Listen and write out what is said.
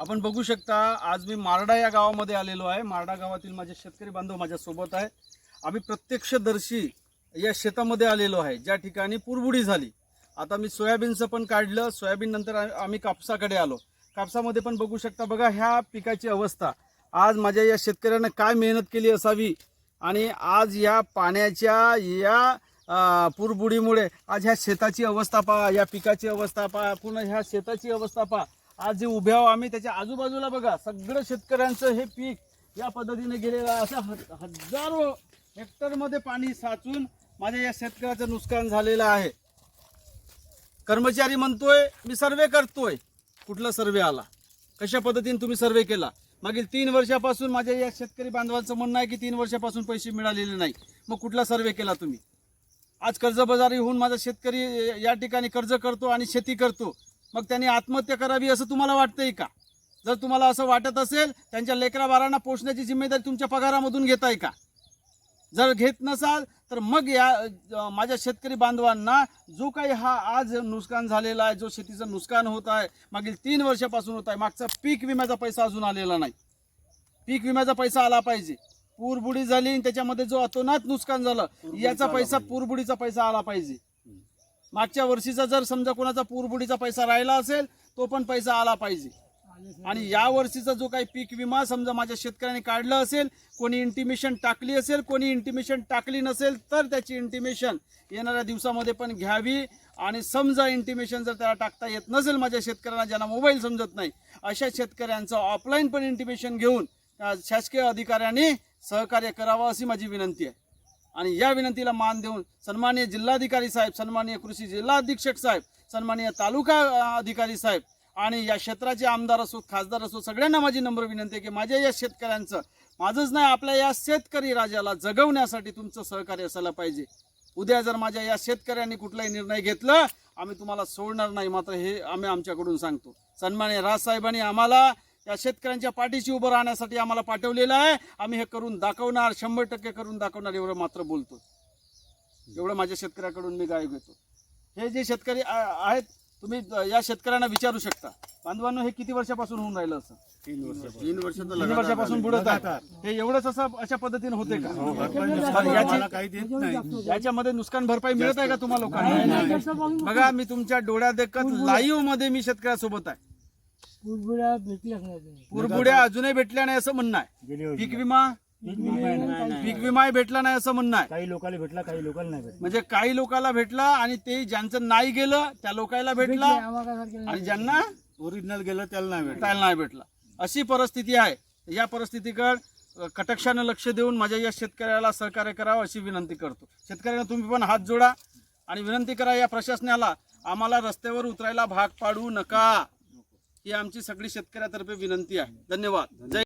आपण बघू शकता आज मी मारडा या गावामध्ये आलेलो आहे. मारडा गावातील माझे शेतकरी बांधव माझ्या सोबत आहे. आम्ही प्रत्यक्षदर्शी या शेतामध्ये आलेलो आहे. ज्या ठिकाणी पुरबुडी झाली. आता मी सोयाबीनचं पण काढलं. सोयाबीन नंतर आम्ही कापसाकडे आलो. कापसामध्ये पण बघू शकता बघा ह्या पिकाची अवस्था. आज माझ्या या शेतकऱ्यानं काय मेहनत केली असावी? आणि आज या पाण्याच्या या पुरबुडीमुळे आज ह्या शेताची अवस्था पहा या पिकाची अवस्था पहा पूर्ण ह्या शेताची अवस्था पहा. आज जे उभे आहो आम्ही त्याच्या आजूबाजूला बघा सगळं शेतकऱ्यांचं हे पीक या पद्धतीने गेलेलं असं ह- हजारो हेक्टरमध्ये पाणी साचून माझ्या या शेतकऱ्याचं नुकसान झालेलं आहे. कर्मचारी म्हणतोय मी सर्वे करतोय. कुठला सर्वे आला? कशा पद्धतीने तुम्ही सर्वे केला? मागील तीन वर्षापासून माझ्या या शेतकरी बांधवांचं म्हणणं आहे की तीन वर्षापासून पैसे मिळालेले नाही. मग कुठला सर्वे केला तुम्ही? आज कर्जबाजारी होऊन माझा शेतकरी या ठिकाणी कर्ज करतो आणि शेती करतो. मग त्यांनी आत्महत्या करावी असं तुम्हाला वाटतंय का? जर तुम्हाला असं वाटत असेल त्यांच्या लेकरा बारांना पोषण्याची जिम्मेदारी तुमच्या पगारामधून घेताय का? जर घेत नसाल तर मग या माझ्या शेतकरी बांधवांना जो काही हा आज नुकसान झालेला आहे जो शेतीचं नुकसान होत आहे मागील तीन वर्षापासून होत आहे मागचा पीक विम्याचा पैसा अजून आलेला नाही. पीक विम्याचा पैसा आला पाहिजे. पूरबुडी झाली आणि त्याच्यामध्ये जो अतोनात नुकसान झालं याचा पैसा पूरबुडीचा पैसा आला पाहिजे. मागच्या वर्षीचा जर समजा कोणाचा पूरबुडीचा पैसा राहिला असेल तो पण पैसा आला पाहिजे. आणि या वर्षीचा जो काही पीक विमा समजा माझ्या शेतकऱ्यांनी काढलं असेल कोणी इंटिमेशन टाकली असेल कोणी इंटिमेशन टाकली नसेल तर त्याची इंटिमेशन येणाऱ्या दिवसामध्ये पण घ्यावी. आणि समजा इंटिमेशन जर त्याला टाकता येत नसेल माझ्या शेतकऱ्यांना ज्यांना मोबाईल समजत नाही अशा शेतकऱ्यांचं ऑफलाईन पण इंटिमेशन घेऊन शासकीय अधिकाऱ्यांनी सहकार्य करावं अशी माझी विनंती आहे. आणि या विनंतीला मान देऊन सन्माननीय जिल्हाधिकारी साहेब सन्माननीय कृषी जिल्हा अधीक्षक साहेब सन्माननीय तालुका अधिकारी साहेब आणि या क्षेत्राचे आमदार असो खासदार असो सगळ्यांना माझी नम्र विनंती आहे की माझ्या या शेतकऱ्यांचं माझंच नाही आपल्या या शेतकरी राजाला जगवण्यासाठी तुमचं सहकार्य असायला पाहिजे. उद्या जर माझ्या या शेतकऱ्यांनी कुठलाही निर्णय घेतला आम्ही तुम्हाला सोडणार नाही मात्र हे आम्ही आमच्याकडून सांगतो. सन्मान्य राजसाहेबांनी आम्हाला या शेतकऱ्यांच्या पाठीशी उभं राहण्यासाठी आम्हाला पाठवलेलं आहे. आम्ही हे करून दाखवणार शंभर टक्के करून दाखवणार एवढं मात्र बोलतो एवढं माझ्या शेतकऱ्याकडून मी गाय घेतो. हे जे शेतकरी आहेत तुम्ही या शेतकऱ्यांना विचारू शकता. बांधवांनो हे किती वर्षापासून होऊन राहिलं असं? तीन वर्ष. तीन वर्षापासून बुडत आहे. हे एवढंच असं अशा पद्धतीने होते का? नाही. याच्यामध्ये नुकसान भरपाई मिळत आहे का तुम्हाला लोकांना? बघा मी तुमच्या डोळ्यात देखत लाईव्हमध्ये मी शेतकऱ्यासोबत आहे. भेटल्याच नाही. पुरबुड्या अजूनही भेटल्या नाही असं म्हणणं आहे. गेली वर्षी पीक विमा? पीक विमाही भेटला नाही असं म्हणणं आहे. काही लोकांना भेटला काही लोकांना नाही भेटला. म्हणजे काही लोकांना भेटला आणि ते ज्यांचं नाही गेलं त्या लोकांना भेटला आणि ज्यांना ओरिजिनल गेलं त्याला नाही भेटला. भेटायला नाही भेटला. अशी परिस्थिती आहे. या परिस्थितीकडे कटाक्षानं लक्ष देऊन माझ्या या शेतकऱ्याला सहकार्य करावं अशी विनंती करतो. शेतकऱ्यांना तुम्ही पण हात जोडा आणि विनंती करा या प्रशासनाला आम्हाला रस्त्यावर उतरायला भाग पाडू नका. ही आमची सगळी शेतकऱ्यातर्फे विनंती आहे. धन्यवाद. जय